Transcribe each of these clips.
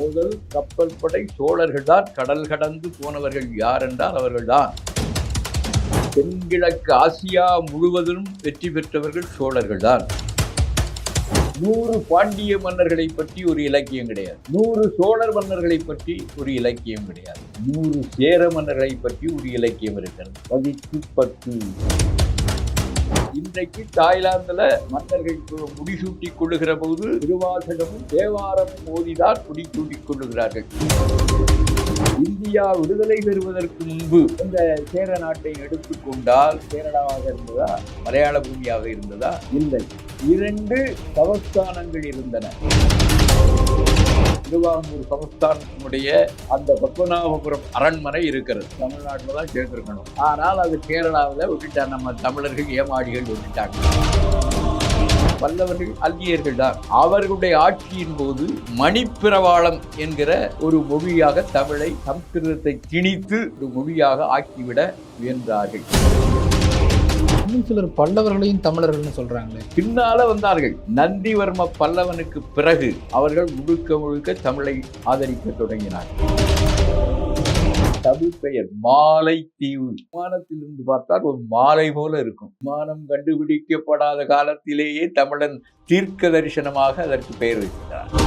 முதல் கப்பல் படை சோழர்கள் தான். கடல் கடந்து போனவர்கள் யார் என்றால் அவர்கள்தான் தென்கிழக்கு ஆசியா முழுவதிலும் வெற்றி பெற்றவர்கள் சோழர்கள் தான். நூறு பாண்டிய மன்னர்களை பற்றி ஒரு இலக்கியம் கிடையாது. நூறு சோழர் மன்னர்களை பற்றி ஒரு இலக்கியம் கிடையாது. நூறு சேர மன்னர்களை பற்றி ஒரு இலக்கியம் இருக்கிறது. பதித்து பத்து. இன்றைக்கு தாய்லாந்துல மன்னர்கள் முடிசூட்டி கொள்ளுகிற போது திருவாசகமும் தேவாரமும் மோதிதான் முடிசூட்டி கொள்ளுகிறார்கள். இந்தியா விடுதலை பெறுவதற்கு முன்பு இந்த சேர நாட்டை எடுத்துக்கொண்டால் கேரளாவாக இருந்ததா மலையாள பூமியாக இருந்ததா? இல்லை. இரண்டு தவஸ்தானங்கள் இருந்தன. திருவாங்கூர் சமஸ்தானத்தினுடைய அந்த பத்மநாபபுரம் அரண்மனை இருக்கிறது. தமிழ்நாட்டில் தான் சேர்த்திருக்கணும் ஆனால் அது கேரளாவில் விட்டுட்டார் நம்ம தமிழர்கள் ஏமாடிகள் விட்டுட்டாங்க. பல்லவர்கள் அல்லியர்கள் தான். அவர்களுடைய ஆட்சியின் போது மணிப்பிரவாளம் என்கிற ஒரு மொழியாக தமிழை சம்ஸ்கிருதத்தை திணித்து ஒரு மொழியாக ஆக்கிவிட முயன்றார்கள். இன்னும் சிலர் பல்லவர்களையும் தமிழர்கள்னு சொல்றாங்களே. பின்னால வந்தார்கள். நந்திவர்ம பல்லவனுக்கு பிறகு அவர்கள் முழுக்க முழுக்க தமிழை ஆதரிக்க தொடங்கினார்கள் தமிழ் பெயர் மாலை தீவு விமானத்திலிருந்து பார்த்தால் ஒரு மாலை போல இருக்கும். விமானம் கண்டுபிடிக்கப்படாத காலத்திலேயே தமிழன் தீர்க்க தரிசனமாக அதற்கு பெயர் வைக்கிறார்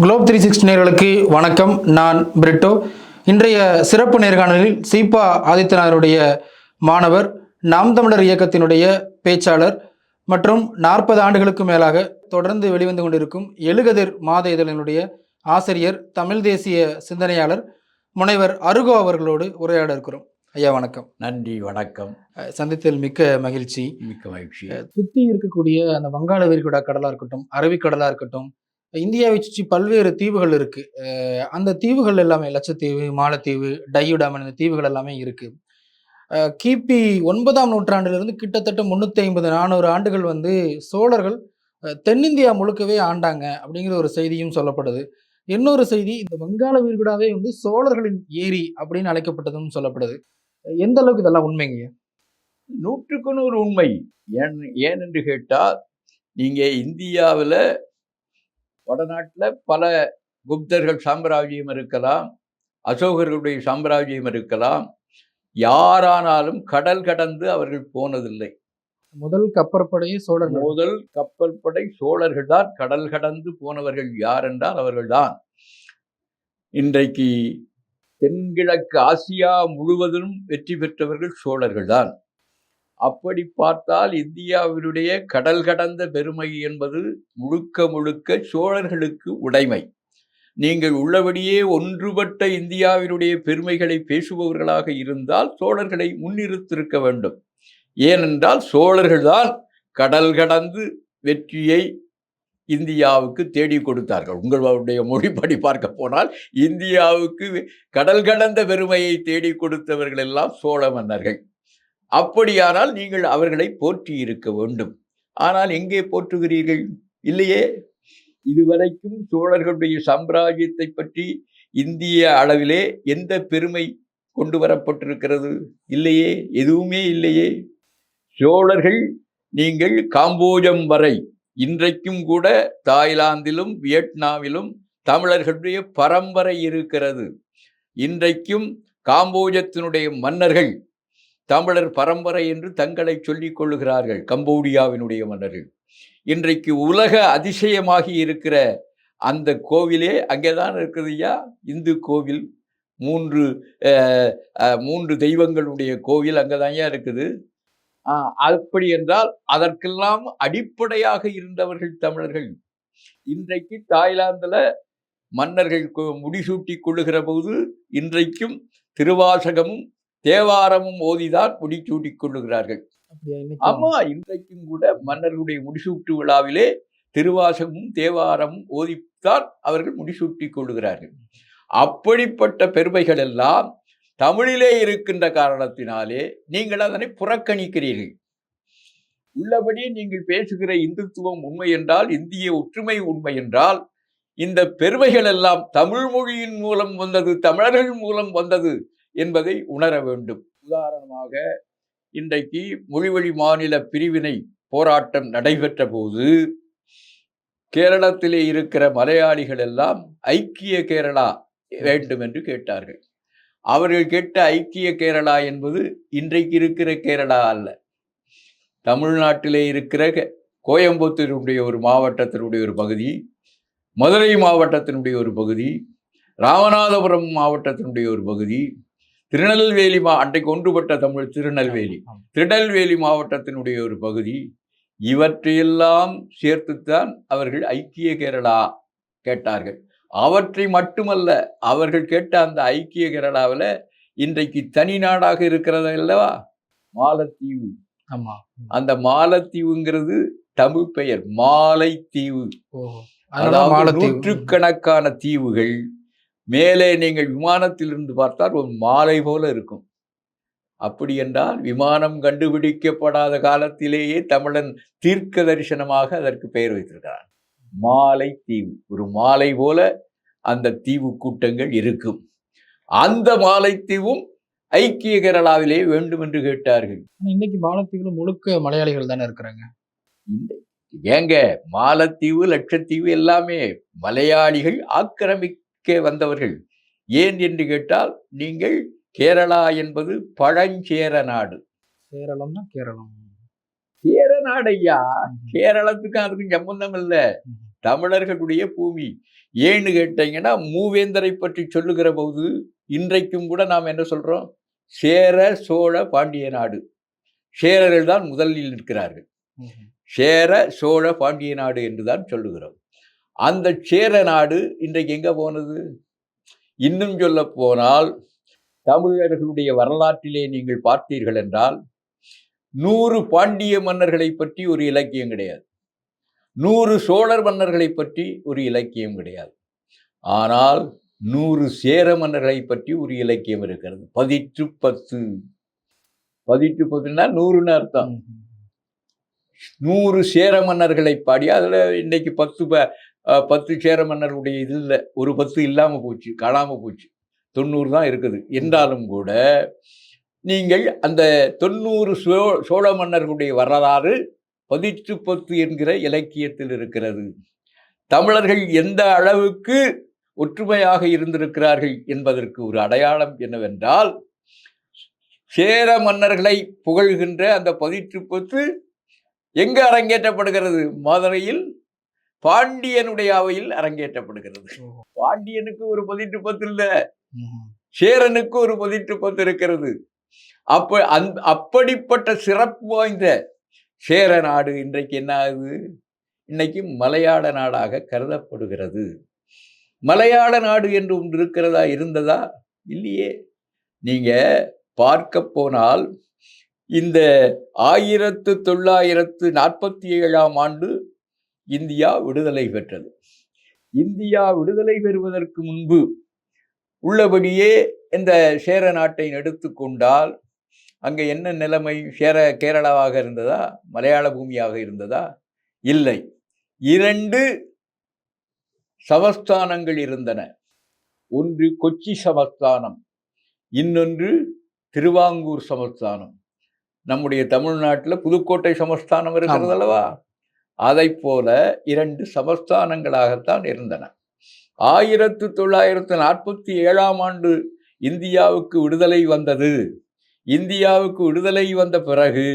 குளோப் த்ரீ சிக்ஸ்டி நேர்களுக்கு வணக்கம். நான் பிரிட்டோ. இன்றைய சிறப்பு நேர்காணலில் சீபா ஆதித்யநாதனுடைய மாணவர் நாம் தமிழர் இயக்கத்தினுடைய பேச்சாளர் மற்றும் நாற்பது ஆண்டுகளுக்கு மேலாக தொடர்ந்து வெளிவந்து கொண்டிருக்கும் எழுகதிர் மாத இதழினுடைய ஆசிரியர் தமிழ் தேசிய சிந்தனையாளர் முனைவர் அருகோ அவர்களோடு உரையாட இருக்கிறோம். ஐயா வணக்கம். நன்றி வணக்கம். அஹ் சந்தித்ததில் மிக்க மகிழ்ச்சி. மிக்க மகிழ்ச்சி. சுற்றி இருக்கக்கூடிய அந்த வங்காள விரிகுடா கடலா இருக்கட்டும் அரபிக்கடலா இருக்கட்டும் இந்தியாவை சுற்றி பல்வேறு தீவுகள் இருக்கு. அந்த தீவுகள் எல்லாமே லட்சத்தீவு மாலத்தீவு டையுடாமன் இந்த தீவுகள் எல்லாமே இருக்கு. கிபி ஒன்பதாம் நூற்றாண்டிலிருந்து கிட்டத்தட்ட முன்னூத்தி ஐம்பது நானூறு ஆண்டுகள் வந்து சோழர்கள் தென்னிந்தியா முழுக்கவே ஆண்டாங்க அப்படிங்கிற ஒரு செய்தியும் சொல்லப்படுது. இன்னொரு செய்தி இந்த வங்காள விரிகுடாவே வந்து சோழர்களின் ஏரி அப்படின்னு அழைக்கப்பட்டதும் சொல்லப்படுது. எந்த அளவுக்கு இதெல்லாம் உண்மைங்க? நூற்றுக்கு நூறு உண்மை. ஏன் ஏன் என்று கேட்டால் நீங்கள் இந்தியாவில் வடநாட்டில் பல குப்தர்கள் சாம்ராஜ்யம் இருக்கலாம் அசோகர்களுடைய சாம்ராஜ்யம் இருக்கலாம். யாரானாலும் கடல் கடந்து அவர்கள் போனதில்லை. முதல் கப்பற்படையே சோழர்கள். முதல் கப்பல் படை சோழர்கள் தான். கடல் கடந்து போனவர்கள் யார் என்றால் அவர்கள்தான் இன்றைக்கு தென்கிழக்கு ஆசியா முழுவதிலும் வெற்றி பெற்றவர்கள் சோழர்கள் தான். அப்படி பார்த்தால் இந்தியாவினுடைய கடல் கடந்த பெருமை என்பது முழுக்க முழுக்க சோழர்களுக்கு உடைமை. நீங்கள் உள்ளபடியே ஒன்றுபட்ட இந்தியாவினுடைய பெருமைகளை பேசுபவர்களாக இருந்தால் சோழர்களை முன்னிறுத்திருக்க வேண்டும். ஏனென்றால் சோழர்கள்தான் கடல் கடந்து வெற்றியை இந்தியாவுக்கு தேடி கொடுத்தார்கள். உங்களுடைய மொழிப்படி பார்க்க போனால் இந்தியாவுக்கு கடல் கடந்த பெருமையை தேடி கொடுத்தவர்கள் எல்லாம் சோழ மன்னர்கள். அப்படியானால் நீங்கள் அவர்களை போற்றி இருக்க வேண்டும். ஆனால் எங்கே போற்றுகிறீர்கள்? இல்லையே? இதுவரைக்கும் சோழர்களுடைய சாம்ராஜ்யத்தை பற்றி இந்திய அளவிலே எந்த பெருமை கொண்டு வரப்பட்டிருக்கிறது? இல்லையே? எதுவுமே இல்லையே. சோழர்கள் நீங்கள் காம்போஜம் வரை இன்றைக்கும் கூட தாய்லாந்திலும் வியட்நாமிலும் தமிழர்களுடைய பரம்பரை இருக்கிறது. இன்றைக்கும் காம்போஜத்தினுடைய மன்னர்கள் தமிழர் பரம்பரை என்று தங்களை சொல்லிக் கொள்ளுகிறார்கள் கம்போடியாவினுடைய மன்னர்கள். இன்றைக்கு உலக அதிசயமாகி இருக்கிற அந்த கோவிலே அங்கேதான் இருக்குது ஐயா இந்து கோவில். மூன்று மூன்று தெய்வங்களுடைய கோவில் அங்கதான்யா இருக்குது. அப்படி என்றால் அதற்கெல்லாம் அடிப்படையாக இருந்தவர்கள் தமிழர்கள். இன்றைக்கு தாய்லாந்தில் மன்னர்கள் முடிசூட்டி கொள்ளுகிற போது இன்றைக்கும் திருவாசகமும் தேவாரமும் ஓதிதான் முடிசூட்டிக் கொள்ளுகிறார்கள்? ஆமா இன்றைக்கும் கூட மன்னர்களுடைய முடிசூட்டு விழாவிலே திருவாசகமும் தேவாரமும் ஓதித்தான் அவர்கள் முடிசூட்டிக் கொள்ளுகிறார்கள். அப்படிப்பட்ட பெருமைகள் எல்லாம் தமிழிலே இருக்கின்ற காரணத்தினாலே நீங்கள் அதனை புறக்கணிக்கிறீர்கள். உள்ளபடி நீங்கள் பேசுகிற இந்துத்துவம் உண்மை என்றால் இந்திய ஒற்றுமை உண்மை என்றால் இந்த பெருமைகள் எல்லாம் தமிழ் மொழியின் மூலம் வந்தது தமிழர்கள் மூலம் வந்தது என்பதை உணர வேண்டும். உதாரணமாக இன்றைக்கு மொழிவழி மாநில பிரிவினை போராட்டம் நடைபெற்ற போது கேரளத்திலே இருக்கிற மலையாளிகள் எல்லாம் ஐக்கிய கேரளா வேண்டும் என்று கேட்டார்கள். அவர்கள் கேட்ட ஐக்கிய கேரளா என்பது இன்றைக்கு இருக்கிற கேரளா அல்ல. தமிழ்நாட்டிலே இருக்கிற கோயம்புத்தூருடைய ஒரு மாவட்டத்தினுடைய ஒரு பகுதி மதுரை மாவட்டத்தினுடைய ஒரு பகுதி ராமநாதபுரம் மாவட்டத்தினுடைய ஒரு பகுதி திருநெல்வேலி மா அன்றைக்கு ஒன்றுபட்ட தமிழ் திருநெல்வேலி. திருநெல்வேலி மாவட்டத்தினுடைய ஒரு பகுதி. இவற்றையெல்லாம் சேர்த்துத்தான் அவர்கள் ஐக்கிய கேரளா கேட்டார்கள். அவற்றை மட்டுமல்ல அவர்கள் கேட்ட அந்த ஐக்கிய கேரளாவில் இன்றைக்கு தனி நாடாக இருக்கிறது அல்லவா மாலத்தீவு. ஆமா. அந்த மாலத்தீவுங்கிறது தமிழ் பெயர் மாலத்தீவு. நூற்றுக்கணக்கான தீவுகள். மேலே நீங்கள் விமானத்திலிருந்து பார்த்தால் ஒரு மாலை போல இருக்கும். அப்படி என்றால் விமானம் கண்டுபிடிக்கப்படாத காலத்திலேயே தமிழன் தீர்க்க தரிசனமாக அதற்கு பெயர் வைத்திருக்கிறான். மாலை தீவு ஒரு மாலை போல அந்த தீவு கூட்டங்கள் இருக்கும். அந்த மாலைத்தீவும் ஐக்கிய கேரளாவிலே வேண்டும் என்று கேட்டார்கள். இன்னைக்கு மாலத்தீவுல முழுக்க மலையாளிகள் தானே இருக்கிறாங்க. ஏங்க மாலத்தீவு லட்சத்தீவு எல்லாமே மலையாளிகள் ஆக்கிரமிக்க வந்தவர்கள். ஏன் என்று கேட்டால் நீங்கள் கேரளா என்பது பழஞ்சேர நாடு. கேரளம்னா கேரளம். சேர நாடு ஐயா கேரளத்துக்கும் அதுக்கும் சம்பந்தம் இல்லை. தமிழர்களுடைய பூமி. ஏன்னு கேட்டீங்கன்னா மூவேந்தரை பற்றி சொல்லுகிற போது இன்றைக்கும் கூட நாம் என்ன சொல்றோம்? சேர சோழ பாண்டிய நாடு. சேரர்கள் தான் முதலில் நிற்கிறார்கள். ம்ஹும். சேர சோழ பாண்டிய நாடு என்றுதான் சொல்லுகிறோம். அந்த சேர நாடு இன்றைக்கு எங்க போனது? இன்னும் சொல்ல போனால் தமிழர்களுடைய வரலாற்றிலே நீங்கள் பார்த்தீர்கள் என்றால் நூறு பாண்டிய மன்னர்களை பற்றி ஒரு இலக்கியம் கிடையாது. நூறு சோழர் மன்னர்களை பற்றி ஒரு இலக்கியம் கிடையாது. ஆனால் நூறு சேர மன்னர்களை பற்றி ஒரு இலக்கியம் இருக்கிறது. பதிற்று பத்து. பதிற்று பத்துன்னா நூறுன்னு அர்த்தம். நூறு சேர மன்னர்களை பாடி அதில் இன்னைக்கு பத்து ப- பத்து சேர மன்னருடைய இது இல்லை ஒரு பத்து இல்லாமல் போச்சு காணாமல் போச்சு. தொண்ணூறு தான் இருக்குது. என்றாலும் கூட நீங்கள் அந்த தொண்ணூறு சோ சோழ மன்னர்களுடைய வரலாறு பதிற்று பத்து என்கிற இலக்கியத்தில் இருக்கிறது. தமிழர்கள் எந்த அளவுக்கு ஒற்றுமையாக இருந்திருக்கிறார்கள் என்பதற்கு ஒரு அடையாளம் என்னவென்றால் சேர மன்னர்களை புகழ்கின்ற அந்த பதிற்று பத்து எங்கு அரங்கேற்றப்படுகிறது? மதுரையில் பாண்டியனுடைய அவையில் அரங்கேற்றப்படுகிறது. பாண்டியனுக்கு ஒரு பதிற்று பத்து இல்ல. சேரனுக்கு ஒரு பதிற்று பத்து இருக்கிறது. அப்ப அந் அப்படிப்பட்ட சிறப்பு வாய்ந்த சேர நாடு இன்றைக்கு என்ன ஆகுது? இன்னைக்கு மலையாள நாடாக கருதப்படுகிறது. மலையாள நாடு என்று ஒன்று இருக்கிறதா இருந்ததா? இல்லையே. நீங்க பார்க்க போனால் இந்த ஆயிரத்து தொள்ளாயிரத்து நாற்பத்தி ஏழாம் ஆண்டு இந்தியா விடுதலை பெற்றது. இந்தியா விடுதலை பெறுவதற்கு முன்பு உள்ளபடியே இந்த சேர நாட்டை எடுத்துக்கொண்டால் அங்கே என்ன நிலைமை? சேர கேரளாவாக இருந்ததா? மலையாள பூமியாக இருந்ததா? இல்லை. இரண்டு சமஸ்தானங்கள் இருந்தன. ஒன்று கொச்சி சமஸ்தானம் இன்னொன்று திருவாங்கூர் சமஸ்தானம். நம்முடைய தமிழ்நாட்டில் புதுக்கோட்டை சமஸ்தானம் இருக்கிறது. அல்லவா? அதைப் போல இரண்டு சமஸ்தானங்களாகத்தான் இருந்தன. ஆயிரத்து தொள்ளாயிரத்து நாற்பத்தி ஏழாம் ஆண்டு இந்தியாவுக்கு விடுதலை வந்தது. இந்தியாவுக்கு விடுதலை வந்த பிறகு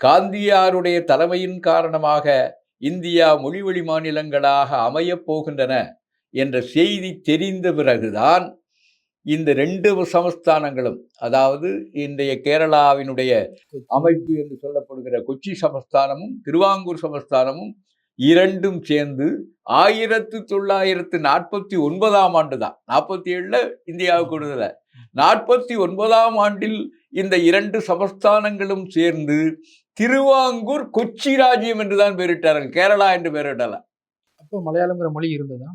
காந்தியாருடைய தலைமையின் காரணமாக இந்தியா மொழிவழி மாநிலங்களாக அமையப் போகின்றன என்ற செய்தி தெரிந்த பிறகுதான் இந்த ரெண்டு சமஸ்தானங்களும் அதாவது இன்றைய கேரளாவினுடைய அமைப்பு என்று சொல்லப்படுகிற கொச்சி சமஸ்தானமும் திருவாங்கூர் சமஸ்தானமும் இரண்டும் சேர்ந்து ஆயிரத்து தொள்ளாயிரத்து நாற்பத்தி ஒன்பதாம் ஆண்டு தான். நாற்பத்தி ஏழுல இந்தியாவுக்கு விடுதலை. நாற்பத்தி ஒன்பதாம் ஆண்டில் இந்த இரண்டு சமஸ்தானங்களும் சேர்ந்து திருவாங்கூர் கொச்சி ராஜ்யம் என்றுதான் பெயரிட்டார்கள். கேரளா என்று பெயரிடல. அப்போ மலையாளங்கிற மொழி இருந்ததா?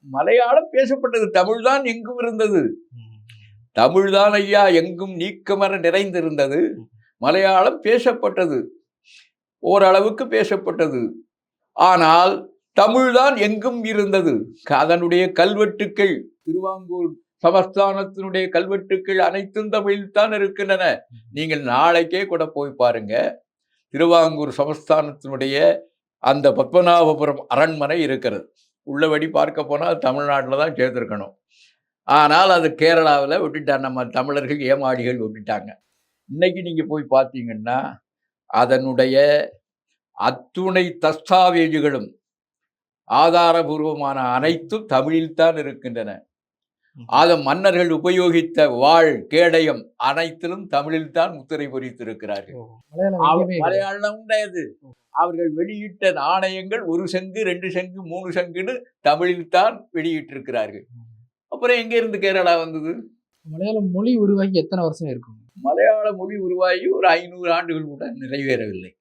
மலையாளம் பேசப்பட்டது. தமிழ்தான் எங்கும் இருந்தது. தமிழ்தான் ஐயா எங்கும் நீக்கமர நிறைந்திருந்தது. மலையாளம் பேசப்பட்டது. ஓரளவுக்கு பேசப்பட்டது. ஆனால் தமிழ்தான் எங்கும் இருந்தது. அதனுடைய கல்வெட்டுக்கள் திருவாங்கூர் சமஸ்தானத்தினுடைய கல்வெட்டுக்கள் அனைத்தும் தமிழில் தான் இருக்கின்றன. நீங்கள் நாளைக்கே கூட போய் பாருங்க. திருவாங்கூர் சமஸ்தானத்தினுடைய அந்த பத்மநாபபுரம் அரண்மனை இருக்கிறது. உள்ளபடி பார்க்க போனால் தமிழ்நாட்டில் தான் சேர்த்துருக்கணும் ஆனால் அது கேரளாவில் விட்டுட்டாங்க. நம்ம தமிழர்கள் ஏமாடிகள் விட்டுட்டாங்க. இன்றைக்கி நீங்கள் போய் பார்த்தீங்கன்னா அதனுடைய அத்துணை தஸ்தாவேஜுகளும் ஆதாரபூர்வமான அனைத்தும் தமிழில்தான் இருக்கின்றன. ஆக மன்னர்கள் உபயோகித்த வாழ் கேடயம் அனைத்திலும் தமிழில்தான் முத்திரை பொறித்திருக்கிறார்கள். மலையாளம் கிடையாது. அவர்கள் வெளியிட்ட நாணயங்கள் ஒரு சங்கு ரெண்டு சங்கு மூணு சங்குன்னு தமிழில்தான் வெளியிட்டிருக்கிறார்கள். அப்புறம் எங்க இருந்து கேரளா வந்தது? மலையாளம் மொழி உருவாகி எத்தனை வருஷம் இருக்கும்? மலையாள மொழி உருவாகி ஒரு ஐநூறு ஆண்டுகள் கூட நிறைவேறவில்லை.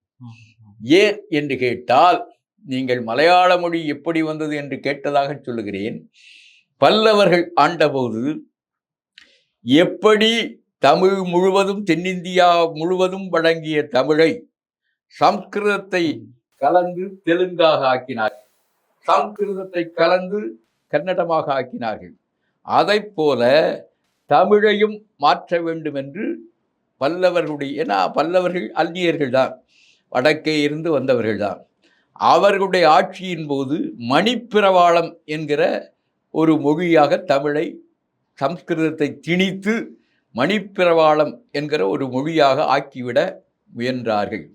ஏன் என்று கேட்டால் நீங்கள் மலையாள மொழி எப்படி வந்தது என்று கேட்டதாக சொல்லுகிறேன். பல்லவர்கள் ஆண்டபோது எப்படி தமிழ் முழுவதும் தென்னிந்தியா முழுவதும் வழங்கிய தமிழை சம்ஸ்கிருதத்தை கலந்து தெலுங்காக ஆக்கினார்கள் சம்ஸ்கிருதத்தை கலந்து கன்னடமாக ஆக்கினார்கள். அதைப் போல தமிழையும் மாற்ற வேண்டும் என்று பல்லவர்களுடைய ஏன்னா பல்லவர்கள் அந்நியர்கள் தான். வடக்கே இருந்து வந்தவர்கள் தான். அவர்களுடைய ஆட்சியின் போது மணிப்பிரவாளம் என்கிற ஒரு மொழியாக தமிழை சம்ஸ்கிருதத்தை திணித்து மணிப்பிரவாளம் என்கிற ஒரு மொழியாக ஆக்கிவிட முயன்றார்கள்.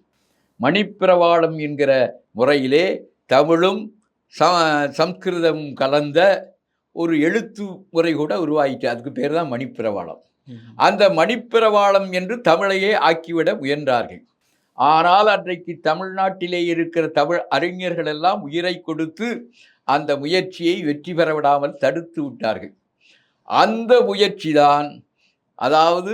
மணிப்பிரவாளம் என்கிற முறையிலே தமிழும் ச சம்ஸ்கிருதமும் கலந்த ஒரு எழுத்து முறை கூட உருவாயிற்று. அதுக்கு பேர் தான் மணிப்பிரவாளம். அந்த மணிப்பிரவாளம் என்று தமிழையே ஆக்கிவிட முயன்றார்கள். ஆனால் அன்றைக்கு தமிழ்நாட்டிலே இருக்கிற தமிழ் அறிஞர்கள் எல்லாம் உயிரை கொடுத்து அந்த முயற்சியை வெற்றி பெற விடாமல் தடுத்து விட்டார்கள். அந்த முயற்சிதான் அதாவது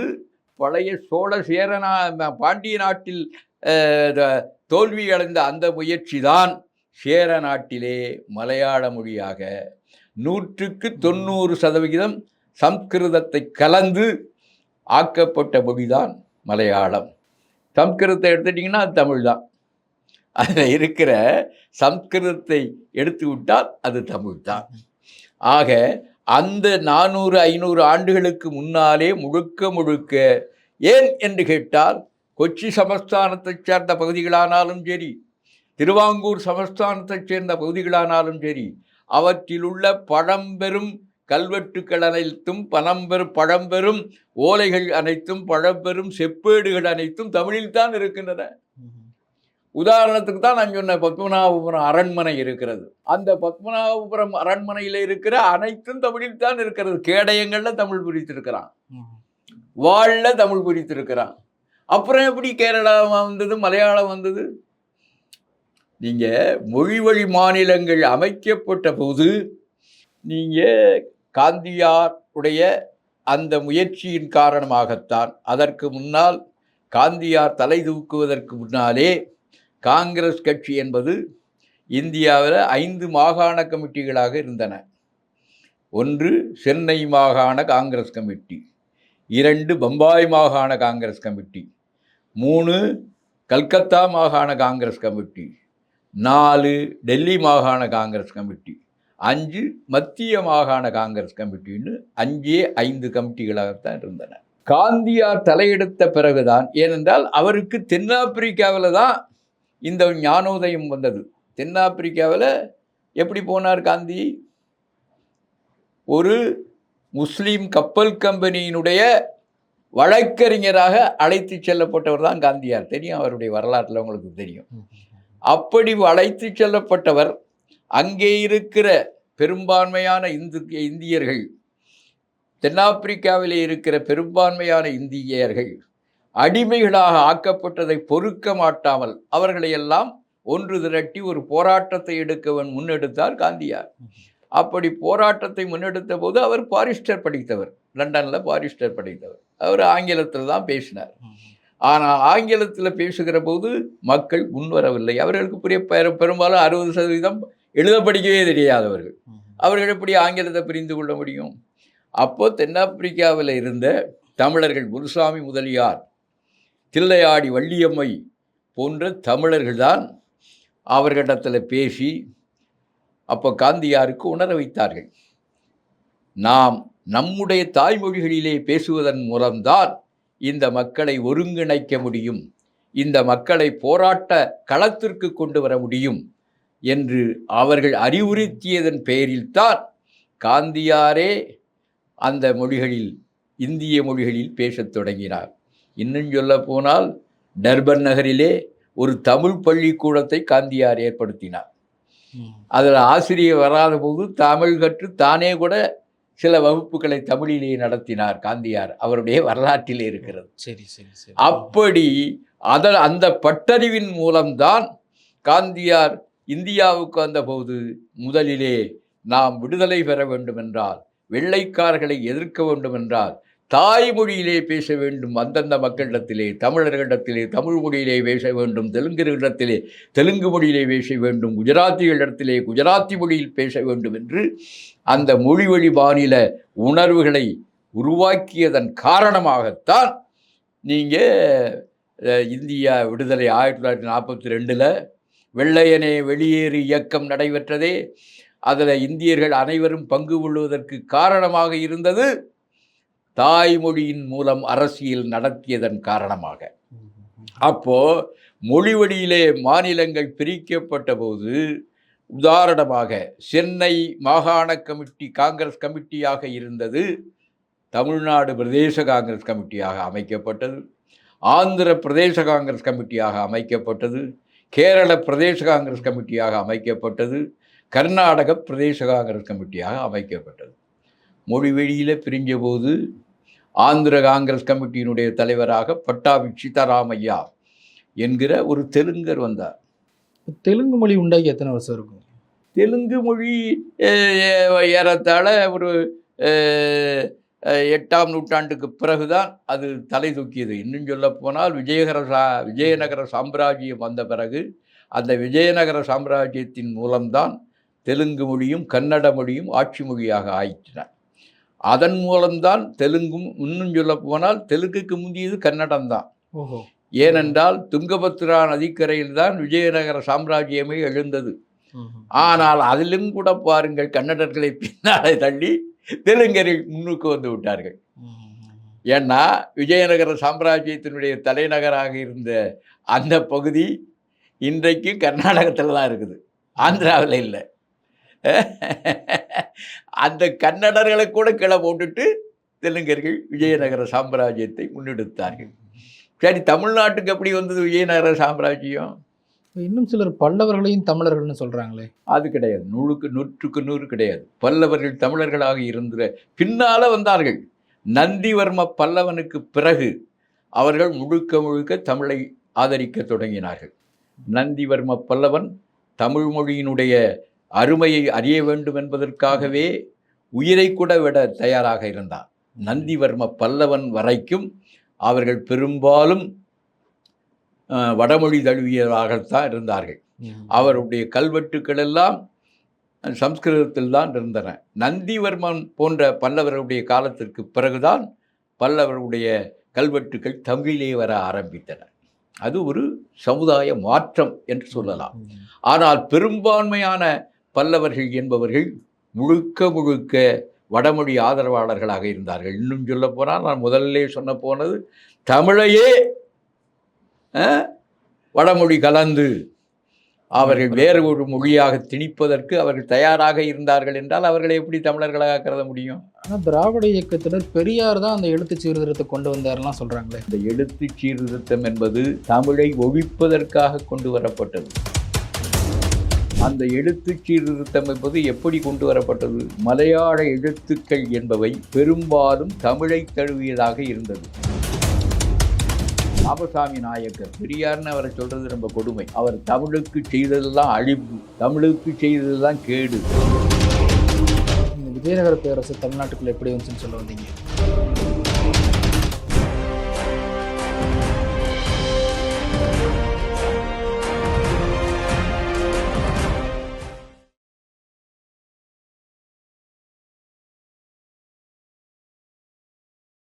பழைய சோழ சேரனா பாண்டிய நாட்டில் அஹ், தோல்வி அடைந்த அந்த முயற்சிதான் சேர நாட்டிலே மலையாள மொழியாக நூற்றுக்கு தொண்ணூறு சதவிகிதம் சம்ஸ்கிருதத்தை கலந்து ஆக்கப்பட்ட மொழிதான் மலையாளம். சம்ஸ்கிருதத்தை எடுத்துட்டிங்கன்னா அது தமிழ் தான் அதில் இருக்கிற சம்ஸ்கிருதத்தை எடுத்து விட்டால் அது தமிழ் தான். ஆக அந்த நானூறு ஐநூறு ஆண்டுகளுக்கு முன்னாலே முழுக்க முழுக்க ஏன் என்று கேட்டால் கொச்சி சமஸ்தானத்தைச் சேர்ந்த பகுதிகளானாலும் சரி திருவாங்கூர் சமஸ்தானத்தைச் சேர்ந்த பகுதிகளானாலும் சரி அவற்றிலுள்ள பழம்பெரும் கல்வெட்டுக்கள் அனைத்தும் பழம்பெரும் பழம்பெரும் ஓலைகள் அனைத்தும் பழம்பெரும் செப்பேடுகள் அனைத்தும் தமிழில்தான் இருக்கின்றன. உதாரணத்துக்கு தான் நான் சொன்ன பத்மநாபபுரம் அரண்மனை இருக்கிறது. அந்த பத்மநாபபுரம் அரண்மனையில் இருக்கிற அனைத்தும் தமிழில் தான் இருக்கிறது. கேடயங்களில் தமிழ் குறித்திருக்கிறான் வாழில் தமிழ் குறித்திருக்கிறான் அப்புறம் எப்படி கேரளா வந்தது மலையாளம் வந்தது? நீங்கள் மொழி வழி மாநிலங்கள் அமைக்கப்பட்ட போது நீங்கள் காந்தியார் உடைய அந்த முயற்சியின் காரணமாகத்தான் அதற்கு முன்னால் காந்தியார் தலை தூக்குவதற்கு முன்னாலே காங்கிரஸ் கட்சி என்பது இந்தியாவில் ஐந்து மாகாண கமிட்டிகளாக இருந்தன. ஒன்று சென்னை மாகாண காங்கிரஸ் கமிட்டி இரண்டு பம்பாய் மாகாண காங்கிரஸ் கமிட்டி மூணு கல்கத்தா மாகாண காங்கிரஸ் கமிட்டி நாலு டெல்லி மாகாண காங்கிரஸ் கமிட்டி அஞ்சு மத்திய மாகாண காங்கிரஸ் கமிட்டின்னு அஞ்சே ஐந்து கமிட்டிகளாகத்தான் இருந்தன. காந்தியார் தலையெடுத்த பிறகுதான் ஏனென்றால் அவருக்கு தென்னாப்பிரிக்காவில் தான் இந்த ஞானோதயம் வந்தது. தென்னாப்பிரிக்காவில் எப்படி போனார் காந்தி? ஒரு முஸ்லீம் கப்பல் கம்பெனியினுடைய வழக்கறிஞராக அழைத்து செல்லப்பட்டவர் தான் காந்தியார். தெரியும் அவருடைய வரலாற்றில் உங்களுக்கு தெரியும். அப்படி அழைத்து செல்லப்பட்டவர் அங்கே இருக்கிற பெரும்பான்மையான இந்து இந்தியர்கள் தென்னாப்பிரிக்காவிலே இருக்கிற பெரும்பான்மையான இந்தியர்கள் அடிமைகளாக ஆக்கப்பட்டதை பொறுக்க மாட்டாமல் அவர்களையெல்லாம் ஒன்று திரட்டி ஒரு போராட்டத்தை எடுக்கவன் முன்னெடுத்தார் காந்தியார். அப்படி போராட்டத்தை முன்னெடுத்த போது அவர் பாரிஸ்டர் படித்தவர். லண்டனில் பாரிஸ்டர் படித்தவர். அவர் ஆங்கிலத்தில் தான் பேசினார். ஆனால் ஆங்கிலத்தில் பேசுகிற போது மக்கள் முன்வரவில்லை. அவர்களுக்கு புரிய பெரும்பாலும் அறுபது சதவீதம் எழுத படிக்கவே தெரியாதவர்கள். அவர்கள் எப்படி ஆங்கிலத்தை புரிந்து கொள்ள முடியும்? அப்போ தென்னாப்பிரிக்காவில் இருந்த தமிழர்கள் குருசாமி முதலியார் தில்லையாடி வள்ளியம்மை போன்ற தமிழர்கள்தான் அவர்களிடத்தில் பேசி அப்போ காந்தியாருக்கு உணர வைத்தார்கள். நாம் நம்முடைய தாய்மொழிகளிலே பேசுவதன் மூலம்தான் இந்த மக்களை ஒருங்கிணைக்க முடியும் இந்த மக்களை போராட்ட களத்திற்கு கொண்டு வர முடியும் என்று அவர்கள் அறிவுறுத்தியதன் பெயரில்தான் காந்தியாரே அந்த மொழிகளில் இந்திய மொழிகளில் பேசத் தொடங்கினார். இன்னும் சொல்ல போனால் டர்பன் நகரிலே ஒரு தமிழ் பள்ளிக்கூடத்தை காந்தியார் ஏற்படுத்தினார். அதில் ஆசிரியர் வராத போது தமிழ் கற்று தானே கூட சில வகுப்புகளை தமிழிலே நடத்தினார் காந்தியார். அவருடைய வரலாற்றிலே இருக்கிறது. சரி சரி சரி. அப்படி அத அந்த பட்டறிவின் மூலம்தான் காந்தியார் இந்தியாவுக்கு வந்தபோது முதலிலே நாம் விடுதலை பெற வேண்டுமென்றால் வெள்ளைக்காரர்களை எதிர்க்க வேண்டுமென்றால் தாய்மொழியிலே பேச வேண்டும் அந்தந்த மக்களிடத்திலே தமிழர்களிடத்திலே தமிழ் மொழியிலே பேச வேண்டும் தெலுங்கர்களிடத்திலே தெலுங்கு மொழியிலே பேச வேண்டும் குஜராத்திகளிடத்திலே குஜராத்தி மொழியில் பேச வேண்டும் என்று அந்த மொழி வழி மாநில உணர்வுகளை உருவாக்கியதன் காரணமாகத்தான் நீங்கள் இந்தியா விடுதலை ஆயிரத்தி தொள்ளாயிரத்தி நாற்பத்தி ரெண்டில் வெள்ளையனே வெளியேறு இயக்கம் நடைபெற்றதே அதில் இந்தியர்கள் அனைவரும் பங்கு கொள்வதற்கு காரணமாக இருந்தது. தாய்மொழியின் மூலம் அரசியல் நடத்தியதன் காரணமாக. அப்போ மொழி வழியிலே மாநிலங்கள் பிரிக்கப்பட்ட போது உதாரணமாக சென்னை மாகாண கமிட்டி காங்கிரஸ் கமிட்டியாக இருந்தது தமிழ்நாடு பிரதேச காங்கிரஸ் கமிட்டியாக அமைக்கப்பட்டது ஆந்திர பிரதேச காங்கிரஸ் கமிட்டியாக அமைக்கப்பட்டது கேரள பிரதேச காங்கிரஸ் கமிட்டியாக அமைக்கப்பட்டது கர்நாடக பிரதேச காங்கிரஸ் கமிட்டியாக அமைக்கப்பட்டது. மொழி வெளியில் பிரிஞ்ச போது ஆந்திர காங்கிரஸ் கமிட்டியினுடைய தலைவராக பட்டாபி சீதாராமையா என்கிற ஒரு தெலுங்கர் வந்தார். தெலுங்கு மொழி உண்டாகி எத்தனை வருஷம் இருக்கும்? தெலுங்கு மொழி ஏறத்தாழ ஒரு எட்டாம் நூற்றாண்டுக்கு பிறகுதான் அது தலை தூக்கியது. இன்னும் சொல்ல போனால் விஜயநகர சா விஜயநகர சாம்ராஜ்யம் வந்த பிறகு அந்த விஜயநகர சாம்ராஜ்யத்தின் மூலம்தான் தெலுங்கு மொழியும் கன்னட மொழியும் ஆட்சி மொழியாக ஆயிற்றன. அதன் மூலம்தான் தெலுங்கும் இன்னும் சொல்ல போனால் தெலுங்குக்கு முந்தியது கன்னடம்தான். ஓஹோ. ஏனென்றால் துங்கபத்ரா நதிக்கரையில் தான் விஜயநகர சாம்ராஜ்யமே எழுந்தது. ஆனால் அதிலும் கூட பாருங்கள் கன்னடர்களை பின்னாலே தள்ளி தெலுங்கரில் முன்னுக்கு வந்து விட்டார்கள். ஏன்னா விஜயநகர சாம்ராஜ்யத்தினுடைய தலைநகராக இருந்த அந்த பகுதி இன்றைக்கு கர்நாடகத்தில் தான் இருக்குது. ஆந்திராவில் இல்லை. அந்த கன்னடர்களை கூட கீழே போட்டுட்டு தெலுங்கர்கள் விஜயநகர சாம்ராஜ்யத்தை முன்னெடுத்தார்கள். சரி தமிழ்நாட்டுக்கு எப்படி வந்தது விஜயநகர சாம்ராஜ்யம்? இன்னும் சிலர் பல்லவர்களையும் தமிழர்கள்னு சொல்றாங்களே. அது கிடையாது. நூறுக்கு நூற்றுக்கு நூறு கிடையாது. பல்லவர்கள் தமிழர்களாக இருந்த பின்னால வந்தார்கள். நந்திவர்ம பல்லவனுக்கு பிறகு அவர்கள் முழுக்க முழுக்க தமிழை ஆதரிக்க தொடங்கினார்கள். நந்திவர்ம பல்லவன் தமிழ் மொழியினுடைய அருமையை அறிய வேண்டும் என்பதற்காகவே உயிரை கூட விட தயாராக இருந்தான் நந்திவர்ம பல்லவன் வரைக்கும் அவர்கள் பெரும்பாலும் வடமொழி தழுவியவர்கள்தான் இருந்தார்கள். அவருடைய கல்வெட்டுக்கள் எல்லாம் சம்ஸ்கிருதத்தில் தான் இருந்தன. நந்திவர்மன் போன்ற பல்லவர்களுடைய காலத்திற்கு பிறகுதான் பல்லவருடைய கல்வெட்டுக்கள் தமிழிலே வர ஆரம்பித்தன. அது ஒரு சமுதாய மாற்றம் என்று சொல்லலாம். ஆனால் பெரும்பான்மையான பல்லவர்கள் என்பவர்கள் முழுக்க முழுக்க வடமொழி ஆதரவாளர்களாக இருந்தார்கள். இன்னும் சொல்ல போனால் நான் முதல்ல சொன்ன போனது தமிழையே வடமொழி கலந்து அவர்கள் வேறு ஒரு மொழியாக திணிப்பதற்கு அவர்கள் தயாராக இருந்தார்கள் என்றால் அவர்களை எப்படி தமிழர்களாக கருத முடியும்? ஆனா திராவிட இயக்கத்தினர் பெரியார் தான் அந்த எழுத்து சீர்திருத்தத்தை கொண்டு வந்தாருலாம் சொல்றாங்களே. இந்த எழுத்து சீர்திருத்தம் என்பது தமிழை ஒழிப்பதற்காக கொண்டு வரப்பட்டது. அந்த எழுத்து சீர்திருத்தம் என்பது எப்படி கொண்டு வரப்பட்டது? மலையாள எழுத்துக்கள் என்பவை பெரும்பாலும் தமிழை தழுவியதாக இருந்தது. ராமசாமி நாயக்கர் பெரியார்னு அவரை சொல்றது ரொம்ப கொடுமை. அவர் தமிழுக்கு செய்ததெல்லாம் அழிவு தமிழுக்கு செய்ததெல்லாம் கேடு. இந்த விஜயநகர பேரரசு தமிழ்நாட்டுக்குள்ள எப்படி வந்துச்சுன்னு சொல்ல வந்தீங்க?